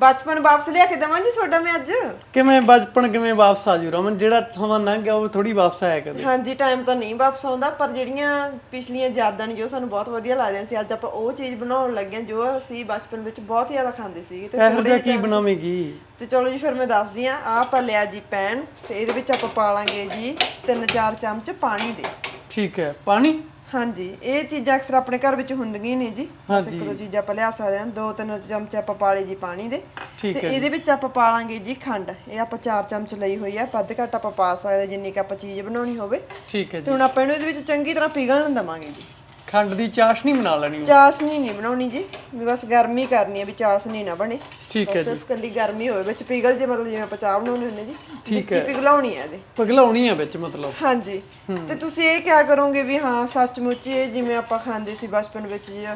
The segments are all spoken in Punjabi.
ਬਚਪਨ ਵਾਪਸ ਲਿਆ ਕੇ ਦਵਾਂ ਜੀ ਤੁਹਾਡਾ ਮੈਂ ਅੱਜ? ਕਿਵੇਂ ਬਚਪਨ ਕਿਵੇਂ ਵਾਪਸ ਆ ਜੂ ਰਮਨ? ਜਿਹੜਾ ਸਮਾਂ ਲੰਘ ਗਿਆ ਉਹ ਥੋੜੀ ਵਾਪਸ ਆਇਆ ਕਦੇ? ਹਾਂਜੀ ਟਾਈਮ ਤਾਂ ਨਹੀਂ ਵਾਪਸ ਆਉਂਦਾ ਪਰ ਜਿਹੜੀਆਂ ਪਿਛਲੀਆਂ ਯਾਦਾਂ ਨੇ ਜੋ ਸਾਨੂੰ ਬਹੁਤ ਵਧੀਆ ਲੱਗਦੀਆਂ ਸੀ ਅੱਜ ਆਪਾਂ ਉਹ ਚੀਜ਼ ਬਣਾਉਣ ਲੱਗੇ ਹਾਂ ਜੋ ਅਸੀਂ ਬਚਪਨ ਵਿੱਚ ਬਹੁਤ ਜ਼ਿਆਦਾ ਖਾਂਦੇ ਸੀਗੇ ਤੇ ਇਹੋ ਜਿਹਾ ਕੀ ਬਣਾਵੇਂਗੀ ਤੇ ਚਲੋ ਜੀ ਫਿਰ ਮੈਂ ਦੱਸਦੀ ਆ ਆਹ ਆਪਾਂ ਲਿਆ ਜੀ ਪੈਨ ਤੇ ਇਹਦੇ ਵਿੱਚ ਆਪਾਂ ਪਾ ਲਾਂਗੇ ਜੀ 3-4 ਚਮਚ ਪਾਣੀ ਦੇ। ਠੀਕ ਹੈ ਪਾਣੀ? ਹਾਂਜੀ ਇਹ ਚੀਜ਼ਾਂ ਅਕਸਰ ਆਪਣੇ ਘਰ ਵਿੱਚ ਹੁੰਦੀਆਂ ਨੇ ਜੀ। ਹਾਂਜੀ। ਇੱਕ ਦੋ ਚੀਜ਼ਾਂ ਆਪਾਂ ਲਿਆ ਸਕਦੇ ਹਾਂ ਦੋ ਤਿੰਨ ਚਮਚ ਆਪਾਂ ਪਾ ਲਏ ਜੀ ਪਾਣੀ ਦੇ। ਤੇ ਇਹਦੇ ਵਿੱਚ ਆਪਾਂ ਪਾ ਲਾਂਗੇ ਜੀ ਖੰਡ। ਇਹ ਆਪਾਂ 4 ਚਮਚ ਲਈ ਹੋਈ ਆ ਵੱਧ ਘੱਟ ਆਪਾਂ ਪਾ ਸਕਦੇ ਜਿੰਨੀ ਕਿ ਆਪਾਂ ਚੀਜ਼ ਬਣਾਉਣੀ ਹੋਵੇ। ਠੀਕ ਹੈ ਤੇ ਜੀ। ਹੁਣ ਆਪਾਂ ਇਹਨੂੰ ਇਹਦੇ ਵਿੱਚ ਚੰਗੀ ਤਰ੍ਹਾਂ ਪਿਘਲਣ ਦਵਾਂਗੇ ਜੀ। ਖੰਡ ਦੀ ਚਾਸ਼ਨੀ ਬਣਾ ਲੈਣੀ ਚਾਸ਼ਨੀ ਨਹੀਂ ਬਣਾਉਣੀ ਜੀ। ਵੀ ਬਸ ਗਰਮੀ ਕਰਨੀ ਹੈ ਵੀ ਚਾਸ਼ਨੀ ਨਾ ਬਣੇ। ਠੀਕ ਹੈ ਬਸ ਸਿਰਫ ਕੱਲੀ ਗਰਮੀ ਹੋਵੇ। ਵਿੱਚ ਪਿਘਲ ਜੇ ਮਤਲਬ ਜਿਵੇਂ ਆਪਾਂ ਚਾਹ ਬਣਾਉਂਦੇ ਹੁੰਦੇ ਜੀ। ਠੀਕ ਹੀ ਪਿਘਲਾਉਣੀ ਹੈ ਇਹਦੇ। ਪਗਲਾਉਣੀ ਆ ਵਿੱਚ ਮਤਲਬ। ਹਾਂਜੀ। ਤੇ ਤੁਸੀਂ ਇਹ ਕਿਆ ਕਰੋਗੇ ਵੀ ਹਾਂ ਸੱਚਮੁੱਚ ਇਹ ਜਿਵੇਂ ਆਪਾਂ ਖਾਂਦੇ ਸੀ ਬਚਪਨ ਵਿੱਚ ਜੀ।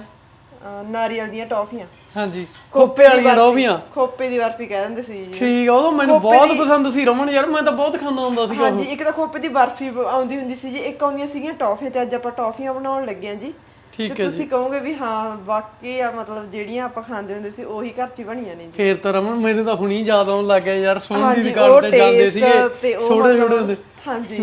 ਅਹ, ਨਾਰੀਅਲ ਦੀਆਂ ਟੌਫੀਆਂ। ਹਾਂਜੀ ਖੋਪੇ ਵਾਲੀਆਂ ਡੋਬੀਆਂ ਖੋਪੇ ਦੀ ਬਰਫੀ ਕਹਿ ਦਿੰਦੇ ਸੀ ਜੀ। ਠੀਕ ਆ ਉਹ ਤਾਂ ਮੈਨੂੰ ਬਹੁਤ ਪਸੰਦ ਸੀ ਰਮਨ ਯਾਰ ਮੈਂ ਤਾਂ ਬਹੁਤ ਖਾਂਦਾ ਹੁੰਦਾ ਸੀ ਹਾਂਜੀ ਇੱਕ ਤਾਂ ਖੋਪੇ ਦੀ ਬਰਫੀ ਬ- ਆਉਂਦੀ ਹੁੰਦੀ ਸੀ ਜੀ ਇੱਕ ਆਉਂਦੀਆਂ ਸੀਗੀਆਂ ਟੌਫੀਆਂ ਤੇ ਅੱਜ ਆਪਾਂ ਟੌਫੀਆਂ ਬਣਾਉਣ ਲੱਗੇ ਹਾਂ ਜੀ। ਠੀਕ ਤੇ ਤੁਸੀਂ ਕਹੋਗੇ ਵੀ ਹਾਂ ਵਾਕਈ ਆ ਮਤਲਬ ਜਿਹੜੀਆਂ ਆਪਾਂ ਖਾਂਦੇ ਹੁੰਦੇ ਸੀ ਉਹੀ ਘਰ 'ਚ ਹੀ ਬਣੀਆਂ ਨੇ ਜੀ। ਫੇਰ ਤਾਂ ਰਮਨ ਮੈਨੂੰ ਤਾਂ ਹੁਣੀ ਯਾਦ ਆਉਣ ਲੱਗ ਗਿਆ ਯਾਰ ਸੋਹਣੀ ਦੀ ਉਹ ਦੁਕਾਨ ਤੇ ਜਾਂਦੇ ਸੀਗੇ। ਤੇ ਉਹ ਛੋਟੇ ਛੋਟੇ ਮਤਲਬ ਹੁੰਦੇ। ਹਾਂਜੀ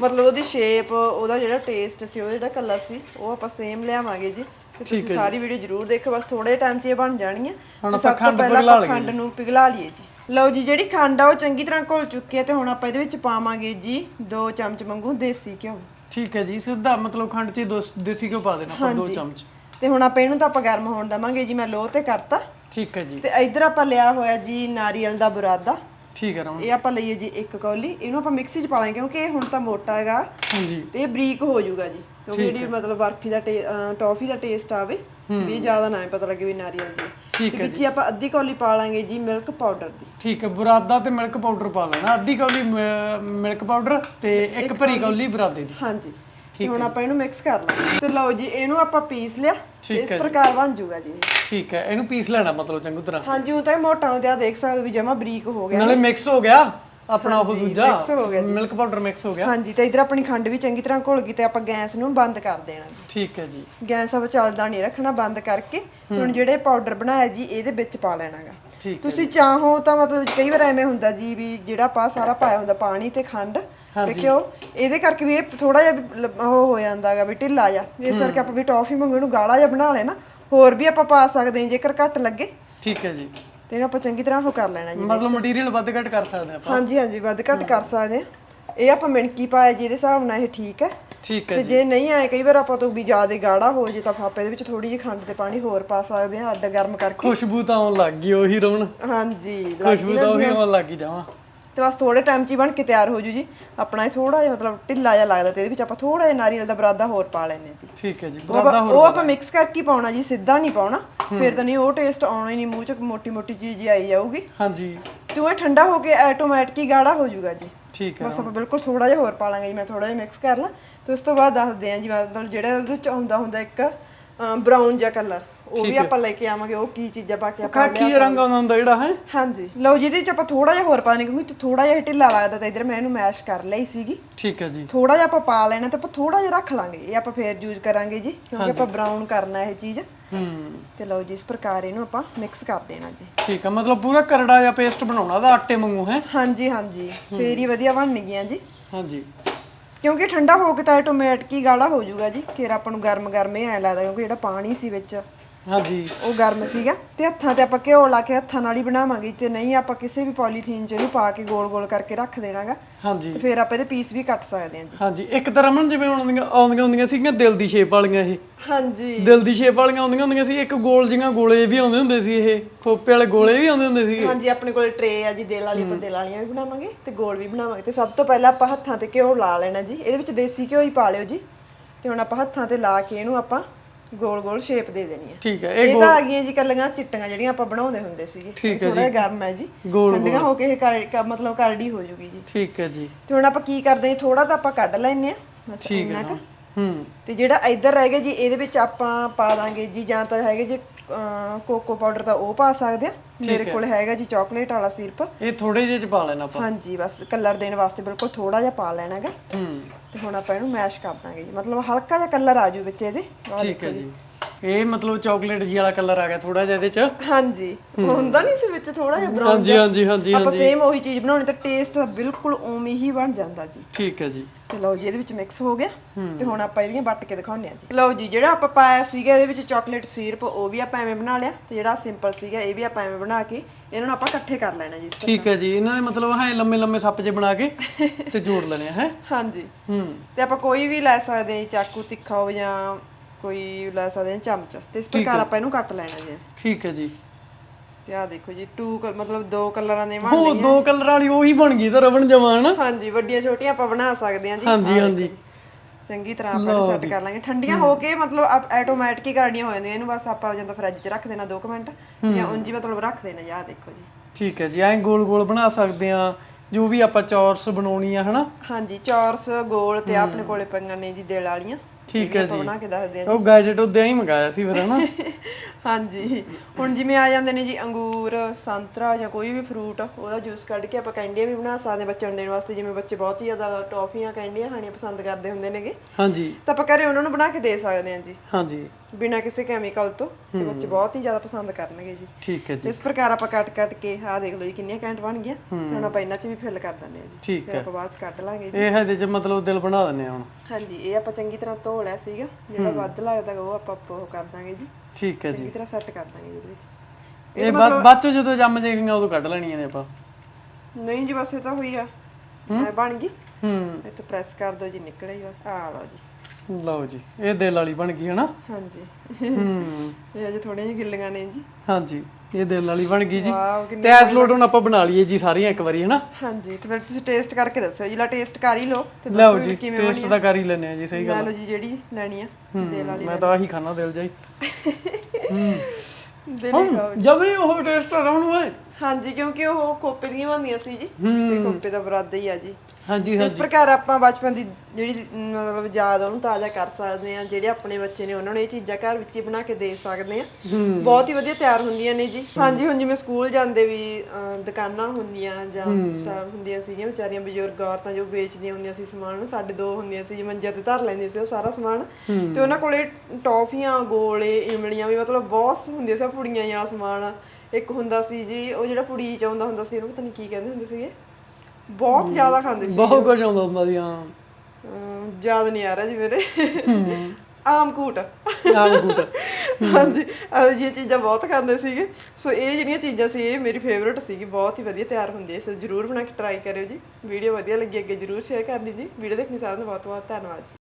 ਮਤਲਬ ਉਹਦੀ ਸ਼ੇਪ ਉਹਦਾ ਜਿਹੜਾ ਟੇਸਟ ਸੀ ਉਹਦਾ ਜਿਹੜਾ ਕਲਰ ਸੀ ਉਹ ਆਪਾਂ ਸੇਮ ਲਿਆਵਾਂਗੇ ਜੀ। ਤੇ ਤੁਸੀਂ ਸਾਰੀ ਵੀਡੀਓ ਜ਼ਰੂਰ ਦੇਖੋ ਬਸ ਥੋੜੇ ਟਾਈਮ 'ਚ ਇਹ ਬਣ ਜਾਣਗੀਆਂ ਤੇ ਸਭ ਤੋਂ ਪਹਿਲਾਂ ਆਪਾਂ ਖੰਡ ਨੂੰ ਪਿਘਲਾ ਲਈਏ ਜੀ। ਲਓ ਜੀ ਜਿਹੜੀ ਖੰਡ ਆ ਉਹ ਚੰਗੀ ਤਰ੍ਹਾਂ ਘੁਲ ਚੁੱਕੀ ਹੈ ਤੇ ਹੁਣ ਆਪਾਂ ਇਹਦੇ ਵਿੱਚ ਪਾਵਾਂਗੇ ਜੀ 2 ਚਮਚ ਵਾਂਗੂ ਦੇਸੀ ਘਿਓ। ਠੀਕ ਹੈ ਜੀ ਸਿੱਧਾ ਮਤਲਬ ਖੰਡ ਚ ਹੀ ਦੇਸੀ ਘਿਓ ਪਾ ਦੇਣਾ ਆਪਾਂ ਦੋ ਚਮਚ। ਤੇ ਹੁਣ ਆਪਾਂ ਇਹਨੂੰ ਤਾਂ ਆਪਾਂ ਗਰਮ ਹੋਣ ਦਵਾਂਗੇ ਜੀ ਮੈਂ ਲੋਹ ਤੇ ਕਰਤਾ। ਠੀਕ ਹੈ ਜੀ। ਤੇ ਇੱਧਰ ਆਪਾਂ ਲਿਆ ਹੋਇਆ ਜੀ ਨਾਰੀਅਲ ਦਾ ਬੁਰਾਦਾ। ਠੀਕ ਹੈ ਰਮਨ ਇਹ ਆਪਾਂ ਲਈਏ ਜੀ ਇੱਕ ਕੌਲੀ। ਇਹਨੂੰ ਆਪਾਂ ਮਿਕਸੀ 'ਚ ਪਾ ਲਾਂਗੇ ਕਿਉਂਕਿ ਇਹ ਹੁਣ ਤਾਂ ਮੋਟਾ ਹੈਗਾ। ਹਾਂਜੀ। ਤੇ ਇਹ ਬਰੀਕ ਹੋ ਜਾਊਗਾ ਜੀ। ਕਿਉਂਕਿ ਜਿਹੜੀ ਮਤਲਬ ਬਰਫੀ ਦਾ ਟੌਫੀ ਦਾ ਟੇਸਟ ਆਵੇ ਵੀ ਜ਼ਿਆਦਾ ਨਾ ਪਤਾ ਲੱਗੇ ਵੀ ਨਾਰੀਅਲ ਦੀ। ਠੀਕ ਤੇ ਵਿੱਚ ਹੀ ਆਪਾਂ ਅੱਧੀ ਕੌਲੀ ਪਾ ਲਾਂਗੇ ਜੀ ਮਿਲਕ ਪਾਊਡਰ ਦੀ। ਠੀਕ ਹੈ ਬੁਰਾਦਾ ਤੇ ਮਿਲਕ ਪਾਊਡਰ ਪਾ ਲੈਣਾ। ਅੱਧੀ ਕੌਲੀ ਮਿਲਕ ਪਾਊਡਰ ਤੇ ਇੱਕ ਭਰੀ ਕੌਲੀ। ਬੁਰਾਦੇ ਦੀ। ਹਾਂਜੀ। ਤੇ ਹੁਣ ਆਪਾਂ ਇਹਨੂੰ ਮਿਕਸ ਕਰ ਲਾਂਗੇ। ਤੇ ਲਓ ਜੀ ਇਹਨੂੰ ਆਪਾਂ ਪੀਸ ਲਿਆ। ਠੀਕ ਇਸ ਪ੍ਰਕਾਰ ਬਣ ਜਾਊਗਾ ਜੀ। ਠੀਕ ਹੈ ਇਹਨੂੰ ਪੀਸ ਲੈਣਾ ਮਤਲਬ ਚੰਗੀ ਤਰ੍ਹਾਂ। ਹਾਂਜੀ ਉਹ ਤਾਂ ਮੋਟਾ ਹੋ ਗਿਆ ਦੇਖ ਸਕਦੇ ਹੋ ਵੀ ਜਮਾ ਬਰੀਕ ਹੋ ਗਿਆ। ਨਾਲੇ ਮਿਕਸ ਹੋ ਗਿਆ। ਆਪਣਾ ਉਹ ਦੂਜਾ mix ਹੋ ਗਿਆ ਮਿਲਕ ਪਾਊਡਰ ਮਿਕਸ ਹੋ ਗਿਆ। ਹਾਂਜੀ ਤੇ ਇਧਰ ਆਪਣੀ ਖੰਡ ਵੀ ਚੰਗੀ ਤਰ੍ਹਾਂ ਘੁਲ ਗਈ ਤੇ ਆਪਾਂ ਗੈਸ ਨੂੰ ਬੰਦ ਕਰ ਦੇਣਾ ਜੀ। ਠੀਕ ਹੈ ਜੀ। ਗੈਸ ਆਪਾਂ ਚੱਲਦਾ ਨਹੀਂ ਰੱਖਣਾ ਬੰਦ ਕਰਕੇ ਤੇ ਹੁਣ ਜਿਹੜੇ ਪਾਊਡਰ ਬਣਾਇਆ ਜੀ ਇਹਦੇ ਵਿੱਚ ਪਾ ਲੈਣਾਗਾ ਠੀਕ ਤੁਸੀਂ ਚਾਹੋ ਤਾਂ ਮਤਲਬ ਕਈ ਵਾਰ ਐਵੇਂ ਹੁੰਦਾ ਜੀ ਵੀ ਜਿਹੜਾ ਪਾ ਸਾਰਾ ਪਾਇਆ ਹੁੰਦਾ ਪਾਣੀ ਤੇ ਖੰਡ ਤੇ ਕਿਉਂ ਇਹਦੇ ਕਰਕੇ ਵੀ ਇਹ ਥੋੜਾ ਜਿਹਾ ਵੀ ਲ- ਉਹ ਹੋ ਜਾਂਦਾਗਾ ਵੀ ਢਿੱਲਾ ਜਾ ਇਸ ਕਰਕੇ ਆਪਾਂ ਵੀ ਟੌਫੀ ਮੰਗੂ ਨੂੰ ਗਾੜਾ ਜਿਹਾ ਬਣਾ ਲੈਣਾ। ਹੋਰ ਵੀ ਆਪਾਂ ਪਾ ਸਕਦੇ ਹਾਂ ਜੇਕਰ ਘੱਟ ਲੱਗੇ। ਠੀਕ ਹੈ ਜੀ। ਤੇ ਇਹਨੂੰ ਆਪਾਂ ਚੰਗੀ ਤਰ੍ਹਾਂ ਉਹ ਕਰ ਲੈਣਾ ਜੀ ਮਤਲਬ ਮਟੀਰੀਅਲ ਵੱਧ ਘੱਟ ਕਰ ਸਕਦੇ ਆਪਾਂ। ਹਾਂਜੀ ਹਾਂਜੀ ਵੱਧ ਘੱਟ ਕਰ ਸਕਦੇ ਹਾਂ। ਇਹ ਆਪਾਂ ਮਿਣਕੀ ਪਾਇਆ ਜੀ ਇਹਦੇ ਹਿਸਾਬ ਨਾਲ ਇਹ ਠੀਕ ਹੈ। ਠੀਕ ਹੈ ਤੇ ਜੇ। ਨਹੀਂ ਆਏ ਕਈ ਵਾਰ ਆਪਾਂ ਤੋਂ ਵੀ ਜ਼ਿਆਦਾ ਗਾੜਾ ਹੋ ਜੇ ਤਾਂ ਆਪਾਂ ਇਹਦੇ ਵਿੱਚ ਥੋੜੀ ਜਿਹੀ ਖੰਡ ਤੇ ਪਾਣੀ ਹੋਰ ਪਾ ਸਕਦੇ ਹਾਂ ਅੱਡ ਗਰਮ ਕਰਕੇ। ਖੁਸ਼ਬੂ ਤਾਂ ਆਉਣ ਲੱਗ ਗਈ ਉਹੀ ਰਮਨ ਹਾਂਜੀ ਖੁਸ਼ਬੂ ਤਾਂ ਉਹੀ। ਆਉਣ ਲੱਗ ਗਈ ਜਾਵਾਂ ਤੇ ਬਸ ਥੋੜੇ ਟਾਈਮ 'ਚ ਹੀ ਬਣ ਕੇ ਤਿਆਰ ਹੋ ਜੂ ਜੀ। ਆਪਣਾ ਇਹ ਥੋੜਾ ਜਿਹਾ ਮਤਲਬ ਢਿੱਲਾ ਜਿਹਾ ਲੱਗਦਾ ਤੇ ਇਹਦੇ ਵਿੱਚ ਆਪਾਂ ਥੋੜਾ ਜਿਹਾ ਨਾਰੀਅਲ ਦਾ ਬਰਾਦਾ ਹੋਰ ਪਾ ਲੈਣੇ ਜੀ। ਠੀਕ ਹੈ ਜੀ ਉਹ ਬਰਾਦਾ ਆਪਾਂ- ਉਹ ਆਪਾਂ ਮਿਕਸ ਕਰਕੇ ਹੀ ਪਾਉਣਾ ਜੀ ਸਿੱਧਾ ਨਹੀਂ ਪਾਉਣਾ। ਫਿਰ ਤਾਂ ਨਹੀਂ ਉਹ ਟੇਸਟ ਆਉਣਾ ਹੀ ਨਹੀਂ ਮੂੰਹ 'ਚ ਮੋਟੀ ਮੋਟੀ ਚੀਜ਼ ਹੀ ਆਈ ਜਾਊਗੀ। ਹਾਂਜੀ। ਤੇ ਉਹ ਠੰਡਾ ਹੋ ਕੇ ਆਟੋਮੈਟਿਕ ਹੀ ਗਾੜਾ ਹੋ ਜਾਊਗਾ ਜੀ। ਠੀਕ ਹੈ। ਬਸ ਆਪਾਂ ਬਿਲਕੁਲ ਥੋੜਾ ਜਿਹਾ ਹੋਰ ਪਾ ਲਾਂਗੇ ਜੀ ਮੈਂ ਥੋੜਾ ਜਿਹਾ ਮਿਕਸ ਕਰ ਲਾਂ। ਤੇ ਉਸ ਤੋਂ ਬਾਅਦ ਦੱਸਦੇ ਹਾਂ ਜੀ ਮਤਲਬ ਜਿਹੜਾ ਉਹਦੇ ਵਿੱਚ ਆਉਂਦਾ ਹੁੰਦਾ ਇੱਕ ਬਰਾਊਨ ਜਿਹਾ ਕਲਰ ਉਹ ਵੀ ਆਪਾਂ ਲੈ ਕੇ ਆਵਾਂਗੇ ਉਹ ਕੀ ਚੀਜ਼ਾਂ ਪਾ ਕੇ ਆਪਾਂ ਕਾਕੀ ਰੰਗ ਆਉਂਦਾ ਹੁੰਦਾ ਜਿਹੜਾ ਹੈ? ਹਾਂਜੀ। ਲਓ ਜਿਹਦੇ ਵਿੱਚ ਆਪਾਂ ਥੋੜਾ ਜਿਹਾ ਹੋਰ ਪਾ ਦੇਣੀ ਕਿਉਂਕਿ ਥੋੜਾ ਜਿਹਾ ਢਿੱਲਾ ਲੱਗਦਾ ਤਾਂ ਇਧਰ ਮੈਂ ਇਹਨੂੰ ਮੈਸ਼ ਕਰ ਲਈ ਸੀਗੀ। ਠੀਕ ਹੈ ਜੀ। ਥੋੜਾ ਜਿਹਾ ਆਪਾਂ ਪਾ ਲੈਣਾ ਤੇ ਆਪਾਂ ਥੋੜਾ ਜਿਹਾ ਰੱਖ ਲਾਂਗੇ ਇਹ ਆਪਾਂ ਫੇਰ ਯੂਜ਼ ਕਰਾਂਗੇ ਜੀ ਕਿਉਂਕਿ ਆਪਾਂ ਬਰਾਊਨ ਕਰਨਾ ਇਹ ਚੀਜ਼। ਹੂੰ। ਤੇ ਲਓ ਜੀ ਇਸ ਪ੍ਰਕਾਰ ਇਹਨੂੰ ਆਪਾਂ ਮਿਕਸ ਕਰ ਦੇਣਾ ਜੀ। ਠੀਕ ਹੈ ਮਤਲਬ ਪੂਰਾ ਕਰੜਾ ਜਾਂ ਪੇਸਟ ਬਣਾਉਣਾ ਦਾ ਆਟੇ ਵਾਂਗੂ ਹੈ? ਹਾਂਜੀ ਹਾਂਜੀ। ਫੇਰ ਹੀ ਵਧੀਆ ਬਣਨਗੀਆਂ ਜੀ। ਹਾਂਜੀ। ਕਿਉਂਕਿ ਠੰਡਾ ਹੋ ਕੇ ਤਾਂ ਆਟੋਮੈਟਿਕ ਹੀ ਗਾੜਾ ਹੋ ਜਾਊਗਾ ਜੀ ਫਿਰ ਆਪਾਂ ਨੂੰ ਗਰਮ ਗਰਮ ਐ ਲੱਗਦਾ ਕਿਉਂਕਿ ਜਿਹੜਾ ਪਾਣੀ ਸੀ ਵਿੱਚ। ਹਾਂਜੀ। ਉਹ ਗਰਮ ਸੀਗਾ ਤੇ ਹੱਥਾਂ ਤੇ ਆਪਾਂ ਘਿਓ ਲਾ ਕੇ ਹੱਥਾਂ ਨਾਲ ਹੀ ਬਣਾਵਾਂਗੇ ਤੇ ਨਹੀਂ ਆਪਾਂ ਕਿਸੇ ਵੀ ਪੋਲੀਥੀਨ 'ਚ ਇਹਨੂੰ ਪਾ ਕੇ ਗੋਲ ਗੋਲ ਕਰਕੇ ਰੱਖ ਦੇਣਾਗਾ ਹਾਂਜੀ। ਤੇ ਫਿਰ ਆਪਾਂ ਇਹਦੇ ਪੀਸ ਵੀ ਕੱਟ ਸਕਦੇ ਹਾਂ ਜੀ। ਹਾਂਜੀ ਇੱਕ ਤਾਂ ਰਮਨ ਜਿਵੇਂ ਆਉਂਦੀਆਂ ਆਉਂਦੀਆਂ ਹੁੰਦੀਆਂ ਸੀਗੀਆਂ ਦਿਲ ਦੀ ਸ਼ੇਪ ਵਾਲੀਆਂ ਇਹ। ਹਾਂਜੀ। ਦਿਲ ਦੀ ਸ਼ੇਪ ਵਾਲੀਆਂ ਆਉਂਦੀਆਂ ਹੁੰਦੀਆਂ ਸੀ ਇੱਕ ਗੋਲ ਜਿਹੀਆਂ ਗੋਲੇ ਵੀ ਆਉਂਦੇ ਹੁੰਦੇ ਸੀ ਇਹ ਖੋਪੇ ਵਾਲੇ ਗੋਲੇ ਵੀ ਆਉਂਦੇ ਹੁੰਦੇ ਸੀ ਹਾਂਜੀ ਆਪਣੇ ਕੋਲ ਟਰੇ ਆ ਜੀ ਦਿਲ ਵਾਲੀ ਆਪਾਂ ਦਿਲ ਵਾਲੀਆਂ ਵੀ ਬਣਾਵਾਂਗੇ ਤੇ ਗੋਲ ਵੀ ਬਣਾਵਾਂਗੇ। ਤੇ ਸਭ ਤੋਂ ਪਹਿਲਾਂ ਆਪਾਂ ਹੱਥਾਂ ਤੇ ਘਿਓ ਲਾ ਲੈਣਾ ਜੀ ਇਹਦੇ ਵਿੱਚ ਦੇਸੀ ਘਿਓ ਹੀ ਪਾ ਲਿਓ ਜੀ। ਤੇ ਹੁਣ ਆਪਾਂ ਹੱਥਾਂ ਤੇ ਲਾ ਕੇ ਇਹਨੂੰ ਆਪਾਂ ਗੋਲ ਗੋਲ ਸ਼ੇਪ ਦੇ ਦੇਣੀ ਹੈ ਠੀਕ ਹੈ ਇਹ ਤਾਂ ਆ ਗਈਆਂ ਜੀ ਕੱਲੀਆਂ ਚਿੱਟੀਆਂ ਜਿਹੜੀਆਂ ਆਪਾਂ ਬਣਾਉਂਦੇ ਹੁੰਦੇ ਸੀਗੇ। ਥੋੜਾ ਗਰਮ ਹੈ ਜੀ। ਠੰਡੀਆਂ ਹੋ ਕੇ ਇਹ ਕਰ- ਮਤਲਬ ਕਰੜੀ ਹੋ ਜੂਗੀ ਜੀ। ਠੀਕ ਹੈ ਜੀ। ਤੇ ਹੁਣ ਆਪਾਂ ਕੀ ਕਰਦੇ ਹਾਂ ਥੋੜਾ ਤਾਂ ਆਪਾਂ ਕੱਢ ਲੈਨੇ ਆ। ਠੀਕ ਹੈ ਹੂੰ। ਤੇ ਜਿਹੜਾ ਇੱਧਰ ਰਹਿ ਗਿਆ ਜੀ ਇਹਦੇ ਵਿੱਚ ਆਪਾਂ ਪਾ ਦਾਂਗੇ ਜੀ ਜਾਂ ਤਾਂ ਹੈਗੇ ਜੀ ਕੋਕੋ ਪਾਊਡਰ ਤਾਂ ਉਹ ਪਾ ਸਕਦੇ ਆ। ਮੇਰੇ ਕੋਲ ਹੈਗਾ ਜੀ ਚਾਕਲੇਟ ਵਾਲਾ ਸਿਰਪ। ਇਹ ਥੋੜੇ ਜਿਹੇ ਚ ਪਾ ਲੈਣਾ ਆਪਾਂ। ਹਾਂਜੀ ਬਸ ਕਲਰ ਦੇਣ ਵਾਸਤੇ ਬਿਲਕੁਲ ਥੋੜਾ ਜਿਹਾ ਪਾ ਲੈਣਾ ਹੈਗਾ। ਹੂੰ। ਤੇ ਹੁਣ ਆਪਾਂ ਇਹਨੂੰ ਮੈਸ਼ ਕਰ ਦਾਂਗੇ ਜੀ। ਮਤਲਬ ਹਲਕਾ ਜਿਹਾ ਕਲਰ ਆ ਜੂ ਵਿੱਚ ਇਹਦੇ। ਠੀਕ ਹੈ ਜੀ। ਇਹ ਮਤਲਬ ਚਾਕਲੇਟ ਜੀ ਵਾਲਾ ਕਲਰ ਆ ਗਿਆ ਥੋੜਾ ਜਿਹਾ ਇਹਦੇ ਚ। ਹਾਂਜੀ। ਹੁੰਦਾ ਨਹੀਂ ਸੀ ਵਿੱਚ ਥੋੜਾ ਜਿਹਾ ਬਰਾਊਨ ਹਾਂਜੀ ਹਾਂਜੀ ਹਾਂਜੀ ਆਪਾਂ ਸੇਮ ਉਹੀ ਚੀਜ਼ ਬਣਾਉਣੀ ਤਾਂ ਟੇਸਟ ਬਿਲਕੁਲ ਉਵੇਂ ਹੀ ਬਣ ਜਾਂਦਾ ਜੀ। ਠੀਕ ਹੈ ਜੀ। ਤੇ ਲਓ ਜੀ ਇਹਦੇ ਵਿੱਚ ਮਿਕਸ ਹੋ ਗਿਆ। ਤੇ ਹੁਣ ਆਪਾਂ ਇਹਦੀਆਂ ਵੱਟ ਕੇ ਦਿਖਾਉਂਦੇ ਆ ਜੀ। ਲਓ ਜੀ ਜਿਹੜਾ ਆਪਾਂ ਪਾਇਆ ਸੀਗਾ ਇਹਦੇ ਵਿੱਚ ਚਾਕਲੇਟ ਸਿਰਪ ਉਹ ਵੀ ਆਪਾਂ ਐਵੇਂ ਬਣਾ ਲਿਆ। ਤੇ ਜਿਹੜਾ ਸਿੰਪਲ ਸੀਗਾ ਇਹ ਵੀ ਆਪਾਂ ਐਵੇਂ ਬਣਾ ਕੇ ਇਹਨਾਂ ਨੂੰ ਆਪਾਂ ਇਕੱਠੇ ਕਰ ਲੈਣਾ ਜੀ। ਠੀਕ ਹੈ ਜੀ। ਇਹਨਾਂ ਦੇ ਮਤਲਬ ਹੈ ਲੰਮੇ ਲੰਮੇ ਸੱਪ ਜੇ ਬਣਾ ਕੇ ਤੇ ਜੋੜ ਲੈਣੇ ਆ ਹੈ? ਹਾਂਜੀ। ਹੂੰ। ਤੇ ਆਪਾਂ ਕੋਈ ਵੀ ਲੈ ਸਕਦੇ ਜੀ, ਚਾਕੂ ਤਿੱਖਾ ਹੋਵੇ ਜਾਂ ਕੋਈ ਲੈ ਸਕਦੇ ਹਾਂ ਚਮਚ। ਤੇ ਇਸ ਪ੍ਰਕਾਰ ਆਪਾਂ ਇਹਨੂੰ ਕੱਟ ਲੈਣਾ ਜੀ। ਠੀਕ ਹੈ ਜੀ। ਤੇ ਆਹ ਦੇਖੋ ਜੀ ਟੂ ਮਤਲਬ ਦੋ ਕਲਰਾਂ ਦੇ ਬਣ ਉਹ ਦੋ ਕਲਰ ਵਾਲੀ ਉਹੀ ਬਣ ਗਈ ਤਾਂ ਰਵਣ ਜਮਾ ਹਨਾ ਹਾਂਜੀ ਵੱਡੀਆਂ ਛੋਟੀਆਂ ਆਪਾਂ ਬਣਾ ਸਕਦੇ ਹਾਂ ਜੀ। ਹਾਂਜੀ, ਹਾਂਜੀ। ਚੰਗੀ ਤਰ੍ਹਾਂ ਆਪਾਂ ਇਹਨੂੰ ਸੈੱਟ ਕਰ ਲਾਂਗੇ। ਠੰਡੀਆਂ ਹੋ ਕੇ ਮਤਲਬ ਆਟੋਮੈਟਿਕ ਹੀ ਕਰਨੀਆਂ ਹੋ ਜਾਂਦੀਆਂ। ਇਹਨੂੰ ਬਸ ਆਪਾਂ ਜਾਂ ਤਾਂ ਫਰਿੱਜ 'ਚ ਰੱਖ ਦੇਣਾ 2 ਮਿੰਟ ਜਾਂ ਉਂਝ ਹੀ ਮਤਲਬ ਰੱਖ ਦੇਣਾ ਆਹ ਦੇਖੋ ਜੀ। ਠੀਕ ਹੈ ਜੀ ਐਂ ਗੋਲ ਗੋਲ ਬਣਾ ਸਕਦੇ ਆ ਜੋ ਵੀ ਆਪਾਂ ਚੌਰਸ ਬਣਾਉਣੀ ਆ ਹਨਾ? ਹਾਂਜੀ ਚੌਰਸ ਗੋਲ ਤੇ ਆਪਣੇ ਕੋਲੇ ਪੰਗਾਂ ਨੇ ਜੀ ਦਿਲ ਵਾਲੀਆਂ। ਠੀਕ ਹੈ ਜੀ। ਬਣਾ ਕੇ ਦੱਸਦੇ ਹਾਂ ਉਹ ਗੈਜਟ ਉਦੋਂ ਹੀ ਮੰਗਾਇਆ ਸੀ ਫਿਰ ਹਨਾ? ਹਾਂਜੀ। ਹੁਣ ਜਿਵੇਂ ਆ ਜਾਂਦੇ ਨੇ ਜੀ ਅੰਗੂਰ ਸੰਤਰਾ ਜਾਂ ਕੋਈ ਵੀ ਫਰੂਟ ਉਹਦਾ ਜੂਸ ਕੱਢ ਕੇ ਆਪਾਂ ਕੈਂਡੀਆਂ ਵੀ ਬਣਾ ਸਕਦੇ ਬੱਚਿਆਂ ਨੂੰ ਦੇਣ ਵਾਸਤੇ। ਜਿਵੇਂ ਬੱਚੇ ਬਹੁਤ ਹੀ ਜ਼ਿਆਦਾ ਟੌਫੀਆਂ ਕੈਂਡੀਆਂ ਖਾਣੀਆਂ ਪਸੰਦ ਕਰਦੇ ਹੁੰਦੇ ਨੇਗੇ। ਹਾਂਜੀ। ਤਾਂ ਆਪਾਂ ਘਰੇ ਉਹਨਾਂ ਨੂੰ ਬਣਾ ਕੇ ਦੇ ਸਕਦੇ ਹਾਂ ਜੀ। ਹਾਂਜੀ। ਬਿਨਾਂ ਕਿਸੇ ਕੈਮੀਕਲ ਤੋਂ ਤੇ ਬੱਚੇ ਬਹੁਤ ਹੀ ਜ਼ਿਆਦਾ ਪਸੰਦ ਕਰਨਗੇ ਜੀ। ਠੀਕ ਹੈ ਜੀ। ਇਸ ਪ੍ਰਕਾਰ ਆਪਾਂ ਕੱਟ ਕੱਟ ਕੇ ਆਹ ਦੇਖ ਲਓ ਜੀ ਕਿੰਨੀਆਂ ਕੈਂਟ ਬਣ ਗਈਆਂ। ਹੁਣ ਆਪਾਂ ਇਹਨਾਂ 'ਚ ਵੀ ਫਿਲ ਕਰ ਦਿੰਦੇ ਹਾਂ ਜੀ। ਠੀਕ ਫਿਰ ਆਪਾਂ ਬਾਅਦ 'ਚ ਕੱਢ ਲਾਂਗੇ ਜੀ। ਇਹ ਚ ਮਤਲਬ ਦਿਲ ਬਣਾ ਦਿੰਨੇ ਆ ਹੁਣ। ਹਾਂਜੀ ਇਹ ਆਪਾਂ ਚੰਗੀ ਤਰ੍ਹਾਂ ਧੋ ਲਿਆ ਸੀਗਾ। ਜਿਹੜਾ ਵੱਧ ਲੱਗਦਾ ਗਾ ਉਹ ਆਪਾਂ ਉਹ ਕਰ ਦਾਂਗੇ ਜੀ। ਠੀਕ ਹੈ ਜੀ। ਚੰਗੀ ਤਰ੍ਹਾਂ ਸੈੱਟ ਕਰ ਦਾਂਗੇ ਜੀ ਇਹਦੇ ਵਿੱਚ। ਇਹ ਬਾਅਦ ਬਾਅਦ ਚੋਂ ਜਦੋਂ ਜੰਮ ਜਾਏਗੀਆਂ ਉਦੋਂ ਕੱਢ ਲੈਣੀਆਂ ਨੇ ਆਪਾਂ। ਨਹੀਂ ਜੀ ਬਸ ਇਹ ਤਾਂ ਹੋਈ ਆ। ਐ ਬਣ ਗਈ। ਹੂੰ। ਇਹ ਤੋਂ ਪ੍ਰੈਸ ਕਰ ਦਿਓ ਜੀ ਨਿਕਲੇ ਹੀ ਬਸ। ਆ ਲਓ ਜੀ। ਲਓ ਜੀ ਇਹ ਦਿਲ ਵਾਲੀ ਬਣ ਗਈ ਹਨਾ? ਹਾਂਜੀ। ਹੂੰ। ਇਹ ਅਜੇ ਥੋੜੀਆਂ ਜਿਹੀਆਂ ਗਿੱਲੀਆਂ ਨੇ ਜੀ। ਹਾਂਜੀ ਇਹ ਦਿਲ ਵਾਲੀ ਬਣ ਗਈ ਜੀ। ਵਾਓ ਕਿੰਨੀ ਤੇ ਐਸ ਲੋਡ ਹੁਣ ਆਪਾਂ ਬਣਾ ਲਈਏ ਜੀ ਸਾਰੀਆਂ ਇੱਕ ਵਾਰੀ ਹਨਾ? ਹਾਂਜੀ ਤੇ ਫਿਰ ਤੁਸੀਂ ਟੇਸਟ ਕਰਕੇ ਦੱਸਿਓ ਜੀ। ਲਾ ਟੇਸਟ ਕਰ ਹੀ ਲਓ ਤੇ ਲਓ ਦੱਸੋ ਜੀ ਵੀ ਕਿਵੇਂ ਟੇਸਟ ਤਾਂ ਕਰ ਹੀ ਲੈਨੇ ਆ ਜੀ ਸਹੀ ਲੈ ਲਓ ਜੀ ਜਿਹੜੀ ਲੈਣੀ ਆ ਦਿਲ ਵਾਲੀ ਮੈਂ ਤਾਂ ਆਹੀ ਖਾਣਾ ਦਿਲ ਜਾਈ ਦਿਲ ਹੀ ਖਾਓ ਜਦ ਵੀ ਉਹ ਟੇਸਟ ਆ ਰਹਾ ਨੂੰ ਓਏ ਹਾਂਜੀ ਕਿਉਂਕਿ ਉਹ ਖੋਪੇ ਦੀਆਂ ਬਣਦੀਆਂ ਸੀ ਜੀ ਤੇ ਖੋਪੇ ਦਾ ਬਰਾਦਾ ਹੀ ਆ ਜੀ। ਹਾਂਜੀ ਇਸ ਪ੍ਰਕਾਰ ਆਪਾਂ ਬਚਪਨ ਦੀ ਜਿਹੜੀ ਮਤਲਬ ਯਾਦ ਉਹਨੂੰ ਤਾਜ਼ਾ ਕਰ ਸਕਦੇ ਆ ਜਿਹੜੇ ਆਪਣੇ ਬੱਚੇ ਨੇ ਉਹਨਾਂ ਨੂੰ ਇਹ ਚੀਜ਼ਾਂ ਘਰ ਵਿੱਚ ਹੀ ਬਣਾ ਕੇ ਦੇ ਸਕਦੇ ਆ ਬਹੁਤ ਹੀ ਵਧੀਆ ਤਿਆਰ ਹੁੰਦੀਆਂ ਨੇ ਜੀ। ਹਾਂਜੀ ਹੁਣ ਜਿਵੇਂ ਸਕੂਲ ਜਾਂਦੇ ਵੀ ਅਹ, ਦੁਕਾਨਾਂ ਹੁੰਦੀਆਂ ਜਾਂ ਸਾ- ਹੁੰਦੀਆਂ ਸੀਗੀਆਂ ਵਿਚਾਰੀਆਂ ਬਜ਼ੁਰਗ ਔਰਤਾਂ ਜੋ ਵੇਚਦੀਆਂ ਹੁੰਦੀਆਂ ਸੀ ਸਮਾਨ ਸਾਡੇ ਦੋ ਹੁੰਦੀਆਂ ਸੀ ਜੀ ਮੰਜੇ ਤੇ ਧਰ ਲੈਂਦੀਆਂ ਸੀ ਉਹ ਸਾਰਾ ਸਮਾਨ। ਤੇ ਉਹਨਾਂ ਕੋਲੇ ਟੌਫੀਆਂ ਗੋਲੇ ਇਮਲੀਆਂ ਵੀ ਮਤਲਬ ਬਹੁਤ ਹੁੰਦੀਆਂ ਸੀ ਪੁੜੀਆਂ ਜਾਂ ਸਮਾਨ। ਇੱਕ ਹੁੰਦਾ ਸੀ ਜੀ ਉਹ ਜਿਹੜਾ ਪੁੜੀ ਚ ਆਉਂਦਾ ਹੁੰਦਾ ਸੀ ਉਹਨੂੰ ਪਤਾ ਨਹੀਂ ਕੀ ਕਹਿੰਦੇ ਹੁੰਦੇ ਸੀਗੇ? ਬਹੁਤ ਜ਼ਿਆਦਾ ਖਾਂਦੇ ਸੀ ਬਹੁਤ ਕੁਝ ਆਉਂਦਾ ਹੁੰਦਾ ਸੀ ਹਾਂ। ਯਾਦ ਨਹੀਂ ਆ ਰਿਹਾ ਜੀ ਮੇਰੇ। ਆਮ ਕੂਟ। ਆਮ ਗੁੱਟ ਹਾਂਜੀ ਇਹੋ ਚੀਜ਼ਾਂ ਬਹੁਤ ਖਾਂਦੇ ਸੀਗੇ। ਸੋ ਇਹ ਜਿਹੜੀਆਂ ਚੀਜ਼ਾਂ ਸੀ ਇਹ ਮੇਰੀ ਫੇਵਰਟ ਸੀਗੀ। ਬਹੁਤ ਹੀ ਵਧੀਆ ਤਿਆਰ ਹੁੰਦੀ ਹੈ। ਸੋ ਜਰੂਰ ਬਣਾ ਕੇ ਟਰਾਈ ਕਰਿਓ ਜੀ। ਵੀਡੀਓ ਵਧੀਆ ਲੱਗੀ ਅੱਗੇ ਜਰੂਰ ਸ਼ੇਅਰ ਕਰਨੀ ਜੀ। ਵੀਡੀਓ ਦੇਖਣੀ ਸਾਰਿਆਂ ਦਾ ਬਹੁਤ ਬਹੁਤ ਧੰਨਵਾਦ ਜੀ।